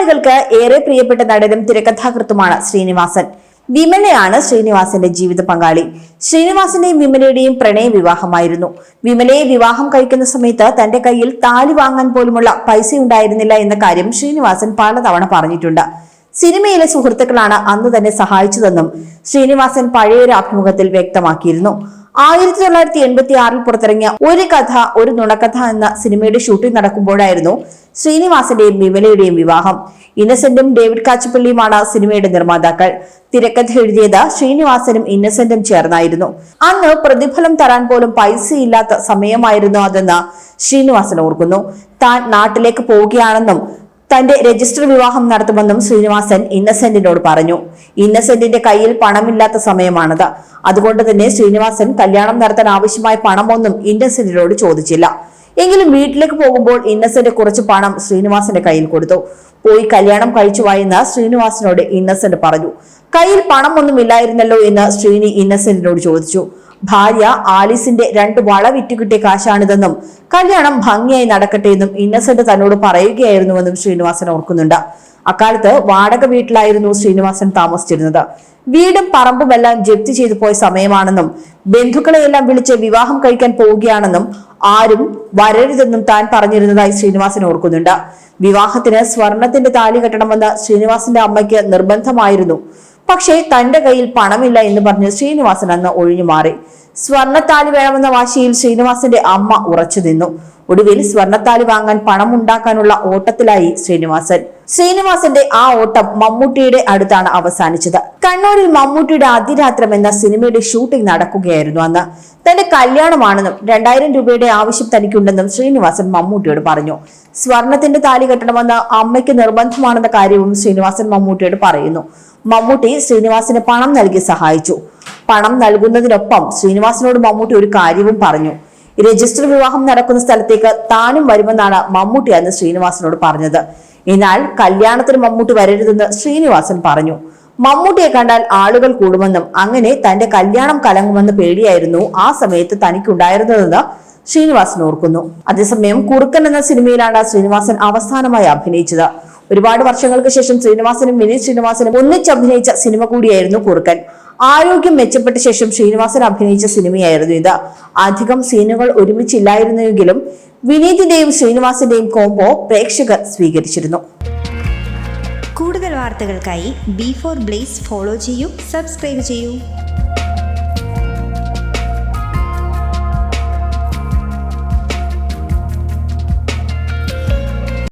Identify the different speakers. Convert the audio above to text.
Speaker 1: മലയാളികൾക്ക് ഏറെ പ്രിയപ്പെട്ട നടനും തിരക്കഥാകൃത്തുമാണ് ശ്രീനിവാസൻ. വിമലയാണ് ശ്രീനിവാസന്റെ ജീവിത പങ്കാളി. ശ്രീനിവാസന്റെയും വിമലയുടെയും പ്രണയ വിവാഹമായിരുന്നു. വിമലയെ വിവാഹം കഴിക്കുന്ന സമയത്ത് തന്റെ കയ്യിൽ താലി വാങ്ങാൻ പോലുമുള്ള പൈസ ഉണ്ടായിരുന്നില്ല എന്ന കാര്യം ശ്രീനിവാസൻ പലതവണ പറഞ്ഞിട്ടുണ്ട്. സിനിമയിലെ സുഹൃത്തുക്കളാണ് അന്ന് തന്നെ സഹായിച്ചതെന്നും ശ്രീനിവാസൻ പഴയൊരു അഭിമുഖത്തിൽ വ്യക്തമാക്കിയിരുന്നു. ആയിരത്തി തൊള്ളായിരത്തി എൺപത്തി ആറിൽ പുറത്തിറങ്ങിയ ഒരു കഥ ഒരു നുണക്കഥ എന്ന സിനിമയുടെ ഷൂട്ടിംഗ് നടക്കുമ്പോഴായിരുന്നു ശ്രീനിവാസന്റെയും വിമലയുടെയും വിവാഹം. ഇന്നസെന്റും ഡേവിഡ് കാച്ചപ്പള്ളിയുമാണ് സിനിമയുടെ നിർമ്മാതാക്കൾ. തിരക്കഥ എഴുതിയത് ശ്രീനിവാസനും ഇന്നസെന്റും ചേർന്നായിരുന്നു. അന്ന് പ്രതിഫലം തരാൻ പോലും പൈസയില്ലാത്ത സമയമായിരുന്നു അതെന്ന് ശ്രീനിവാസൻ ഓർക്കുന്നു. താൻ നാട്ടിലേക്ക് പോവുകയാണെന്നും തന്റെ രജിസ്റ്റർ വിവാഹം നടത്തുമെന്നും ശ്രീനിവാസൻ ഇന്നസെന്റിനോട് പറഞ്ഞു. ഇന്നസെന്റിന്റെ കയ്യിൽ പണമില്ലാത്ത സമയമാണത്. അതുകൊണ്ട് തന്നെ ശ്രീനിവാസൻ കല്യാണം നടത്താൻ ആവശ്യമായ പണമൊന്നും ഇന്നസെന്റിനോട് ചോദിച്ചില്ല. എങ്കിലും വീട്ടിലേക്ക് പോകുമ്പോൾ ഇന്നസെന്റ് കുറച്ച് പണം ശ്രീനിവാസന്റെ കയ്യിൽ കൊടുത്തു. പോയി കല്യാണം കഴിച്ചു വായെന്ന് ശ്രീനിവാസനോട് ഇന്നസെന്റ് പറഞ്ഞു. കയ്യിൽ പണമൊന്നുമില്ലായിരുന്നല്ലോ എന്ന് ശ്രീനി ഇന്നസെന്റിനോട് ചോദിച്ചു. ഭാര്യ ആലിസിന്റെ രണ്ട് വള വിറ്റുകിട്ടിയ കാശാണിതെന്നും കല്യാണം ഭംഗിയായി നടക്കട്ടെ എന്നും ഇന്നസെന്റ് തന്നോട് പറയുകയായിരുന്നുവെന്നും ശ്രീനിവാസൻ ഓർക്കുന്നുണ്ട്. അക്കാലത്ത് വാടക വീട്ടിലായിരുന്നു ശ്രീനിവാസൻ താമസിച്ചിരുന്നത്. വീടും പറമ്പുമെല്ലാം ജപ്തി ചെയ്തു പോയ സമയമാണെന്നും ബന്ധുക്കളെയെല്ലാം വിളിച്ച് വിവാഹം കഴിക്കാൻ പോവുകയാണെന്നും ആരും വരരുതെന്നും താൻ പറഞ്ഞിരുന്നതായി ശ്രീനിവാസൻ ഓർക്കുന്നുണ്ട്. വിവാഹത്തിന് സ്വർണത്തിന്റെ താലി കെട്ടണമെന്ന് ശ്രീനിവാസന്റെ അമ്മയ്ക്ക് നിർബന്ധമായിരുന്നു. പക്ഷേ തന്റെ കയ്യിൽ പണമില്ല എന്ന് പറഞ്ഞ് ശ്രീനിവാസൻ അന്ന് ഒഴിഞ്ഞു മാറി. സ്വർണത്താലി വേണമെന്ന വാശിയിൽ ശ്രീനിവാസന്റെ അമ്മ ഉറച്ചു നിന്നു. ഒടുവിൽ സ്വർണത്താലി വാങ്ങാൻ പണം ഉണ്ടാക്കാനുള്ള ഓട്ടത്തിലായി ശ്രീനിവാസൻ. ശ്രീനിവാസന്റെ ആ ഓട്ടം മമ്മൂട്ടിയുടെ അടുത്താണ് അവസാനിച്ചത്. കണ്ണൂരിൽ മമ്മൂട്ടിയുടെ അതിരാത്രം എന്ന സിനിമയുടെ ഷൂട്ടിംഗ് നടക്കുകയായിരുന്നു അന്ന്. തന്റെ കല്യാണമാണെന്നും രണ്ടായിരം രൂപയുടെ ആവശ്യം തനിക്കുണ്ടെന്നും ശ്രീനിവാസൻ മമ്മൂട്ടിയോട് പറഞ്ഞു. സ്വർണത്തിന്റെ താലി കെട്ടണമെന്ന് അമ്മയ്ക്ക് നിർബന്ധമാണെന്ന കാര്യവും ശ്രീനിവാസൻ മമ്മൂട്ടിയോട് പറയുന്നു. മമ്മൂട്ടി ശ്രീനിവാസിന് പണം നൽകി സഹായിച്ചു. പണം നൽകുന്നതിനൊപ്പം ശ്രീനിവാസിനോട് മമ്മൂട്ടി ഒരു കാര്യവും പറഞ്ഞു. രജിസ്റ്റർ വിവാഹം നടക്കുന്ന സ്ഥലത്തേക്ക് താനും വരുമെന്നാണ് മമ്മൂട്ടി അന്ന് ശ്രീനിവാസിനോട് പറഞ്ഞത്. എന്നാൽ കല്യാണത്തിന് മമ്മൂട്ടി വരരുതെന്ന് ശ്രീനിവാസൻ പറഞ്ഞു. മമ്മൂട്ടിയെ കണ്ടാൽ ആളുകൾ കൂടുമെന്നും അങ്ങനെ തന്റെ കല്യാണം കലങ്ങുമെന്ന് പേടിയായിരുന്നു ആ സമയത്ത് തനിക്കുണ്ടായിരുന്നതെന്ന് ശ്രീനിവാസൻ ഓർക്കുന്നു. അതേസമയം കുറുക്കൻ എന്ന സിനിമയിലാണ് ശ്രീനിവാസൻ അവസാനമായി അഭിനയിച്ചത്. ഒരുപാട് വർഷങ്ങൾക്ക് ശേഷം ശ്രീനിവാസനും വിനീത് ശ്രീനിവാസനും ഒന്നിച്ച് അഭിനയിച്ച സിനിമ കൂടിയായിരുന്നു കുറുക്കൻ. ആരോഗ്യം മെച്ചപ്പെട്ട ശേഷം ശ്രീനിവാസൻ അഭിനയിച്ച സിനിമയായിരുന്നു ഇത്. അധികം സീനുകൾ ഒരുമിച്ചില്ലായിരുന്നെങ്കിലും വിനീതിന്റെയും ശ്രീനിവാസിന്റെയും കോംബോ പ്രേക്ഷകർ സ്വീകരിച്ചിരുന്നു.
Speaker 2: കൂടുതൽ വാർത്തകൾക്കായി ബി ഫോർ ബ്ലേസ് ഫോളോ ചെയ്യൂ സബ്സ്ക്രൈബ് ചെയ്യൂ.